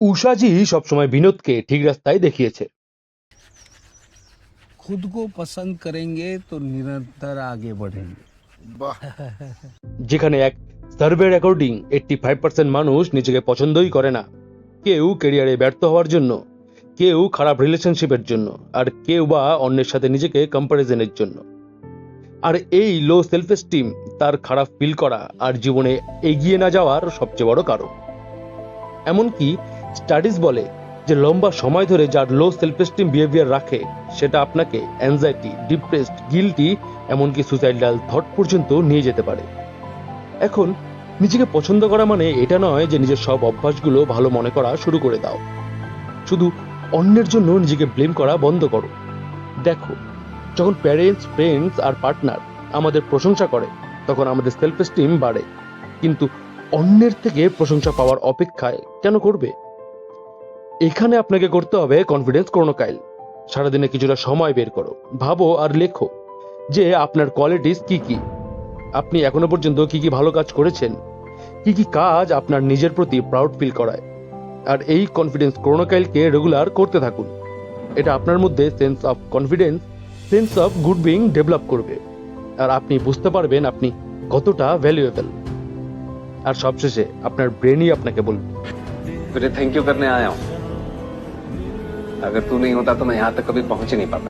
উষাজি সবসময় বিনোদকে ঠিক রাস্তায় দেখিয়েছে खुद को पसंद करेंगे तो निरंतर आगे बढ़ेंगे যেখানে এক survey recording eighty five percent মানুষ নিজেকে পছন্দই করে না কেউ কেরিয়ারে ব্যর্থ হওয়ার জন্য কেউ খারাপ রিলেশনশিপের জন্য আর কেউ বা অন্যের সাথে নিজেকে কম্প্যারিজনের জন্য আর এই লো সেলফ এস্টিম তার খারাপ ফিল করা আর জীবনে এগিয়ে না যাওয়ার সবচেয়ে বড় কারণ এমনকি স্টাডিজ বলে যে লম্বা সময় ধরে যার লো সেলফ এস্টিম বিহেভিয়ার রাখে, সেটা আপনাকে অ্যাংজাইটি ডিপ্রেসড গিলটি এমনকি সুসাইডাল থট পর্যন্ত নিয়ে যেতে পারে। এখন, নিজেকে পছন্দ করা মানে এটা নয় যে নিজের সব অভ্যাসগুলো ভালো মনে করা শুরু করে দাও। শুধু অন্যের জন্য নিজেকে ব্লেম করা বন্ধ করো। দেখো, যখন প্যারেন্টস ফ্রেন্ডস আর পার্টনার আমাদের প্রশংসা করে, তখন আমাদের সেলফ এস্টিম বাড়ে। কিন্তু অন্যের থেকে প্রশংসা পাওয়ার অপেক্ষায় কেন করবে? এখানে আপনাকে করতে হবে কনফিডেন্স ক্রোনোকাইল সারাদিনে কিছুটা সময় বের করো, ভাবো আর লেখো যে আপনার কোয়ালিটিস কি কি। আপনি এখনও পর্যন্ত কি কি ভালো কাজ করেছেন, কি কি কাজ আপনার নিজের প্রতি প্রাউড ফিল করায়। আর এই কনফিডেন্স ক্রোনোকাইলকে রেগুলার করতে থাকুন। এটা আপনার মধ্যে sense of confidence sense of good being develop করবে। আর আপনি বুঝতে পারবেন আপনি কতটা ভ্যালুয়েবল আর সবশেষে আপনার ব্রেনই আপনাকে বলবে। থ্যাংক ইউ করতে আয়া। अगर तू नहीं होता तो मैं यहाँ तक कभी पहुँच ही नहीं पाता।